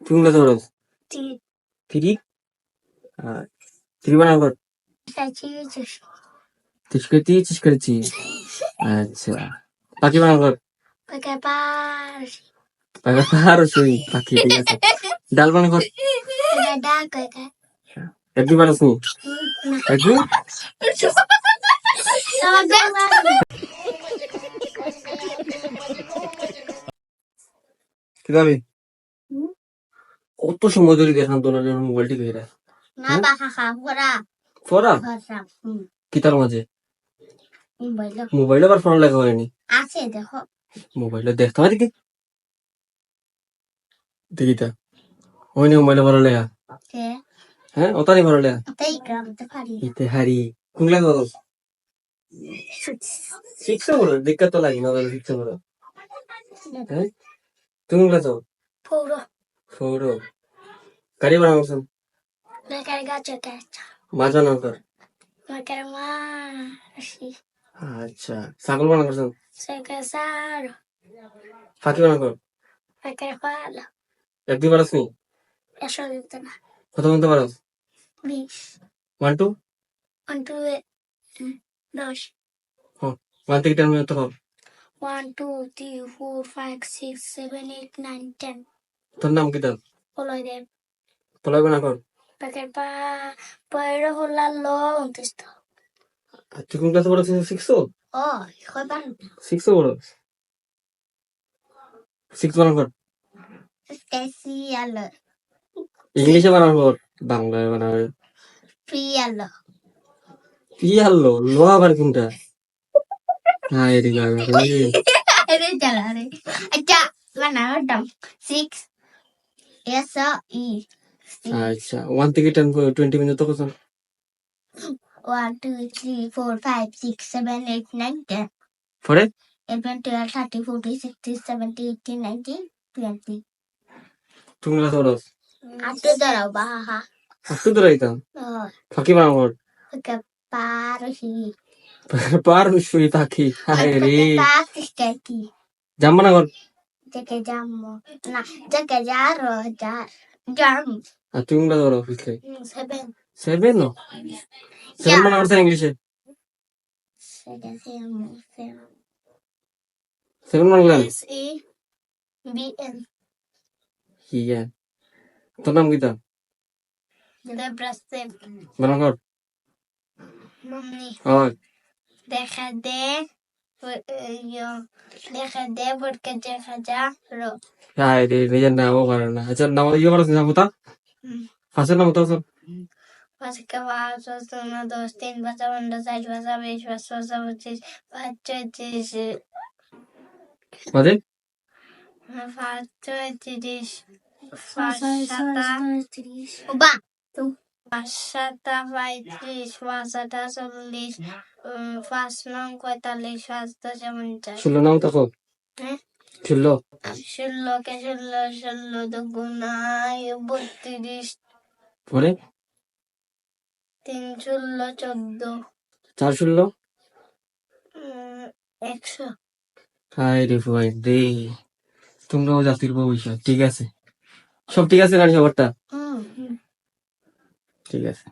তুমি কত T three আর three বানান কর চাচি চুষ তিস করে তিস তিস আচ্ছা। পাখি বানান কর পাকা পার পাখি আর শুই পাখি ঠিক আছে। ডাল বানান কর পাকা ডাক পাকা বানাস নি একদিন? কি যাবি কত সময় ধরে দেখান তোর মোবাইল টিপে এরা না খা পড়া পড়া হুম। মাঝে? মোবাইল আবার ফোন লেখা হয়নি? আছে দেখো। মোবাইলে দেখতে পারি কি? দেখি তা। হয়নি মোবাইলে ভালো লেখা তে হ্যাঁ ওটারই ভালো লেখা ইতে হারি। ক্লাস বলো শিখছো বলো দিক্কত তো লাগি না তাহলে শিখছো বলো। হ্যাঁ? তুমি কোন ক্লাস পুরো ফোরো। গাড়ি বানাও করছেন বেকার গাছ গাছ মাছ বানাও কর বেকার মাসি আচ্ছা ছাগল বানাও করছেন সেকা সার ফাঁকি বানাও কর বেকার পালা একদিন পারস নি এসো দিতে না কত বলতে পারস বিশ ওয়ান টু ওয়ান টু দশ ওয়ান থেকে টেন মিনিট কর one two three four five six seven eight nine ten তোর নাম কি তোর হলো দেব বানা কর বেকার পা পয়রা হলা লো উনত্রিশ আর তুই কোন ক্লাসে পড়াচ্ছিস শিখছো ও কই পারো শিখছো বড় সিক্স বানাও কর আলো ইংলিশে বানাও কর বাংলায় আলো কি আনলো লো আবার কোনটা হ্যাঁ এদিকে যাবে আরে জ্বালা রে আচ্ছা বানাও দাম সিক্স এস ই আচ্ছা ওয়ান থেকে টেন টোয়েন্টি মিনিট তো করছেন one two three four five six seven eight nine ten পরে eleven twelve thirty forty sixty seventy eighty ninety twenty তুমি ক্লাস পড়ো আটটু দাঁড়াও বাহা। একটু দূরাইতাম ফাঁকি বানাও কর ওকে পারহি পার শুই পাখি হায় রে। পাকিস কি? জাম বানা কর জেকে জামো না জেকে যারো যার। জাম আর তুমি ক্লাস পড়ো বুঝলে সেভেন নো সেভেন বানা করছেন ইংলিশে সেভেন বি এন ইয়া তোর নাম কি তা দেব্রাসেব বানা কর মম্মি হয় দেখা দে দেখা দে porque দেখা যা রো হায় রে নিজের নামও পারে না আচ্ছা নাম ইয়ে করছ নাম তা ফার্স্টের নাম তো vas a veis, vas a pachis, pachis, মাঝে pachis, fasata, uba, fasata, pachis, fasata, solis, fas non cuetales, fasta, chamanchas. ষোলো নাম তো হ্যাঁ? ষোলো ষোলো কে ষোলো ষোলো দুগুণায় বত্রিশ পরে? তিন ষোল চোদ্দ। চার ষোল একশো। হাই রে ভাই রে। তোমরাও জাতির ভবিষ্যৎ ঠিক আছে? সব ঠিক আছে গাড়ি খবরটা? ঠিক আছে।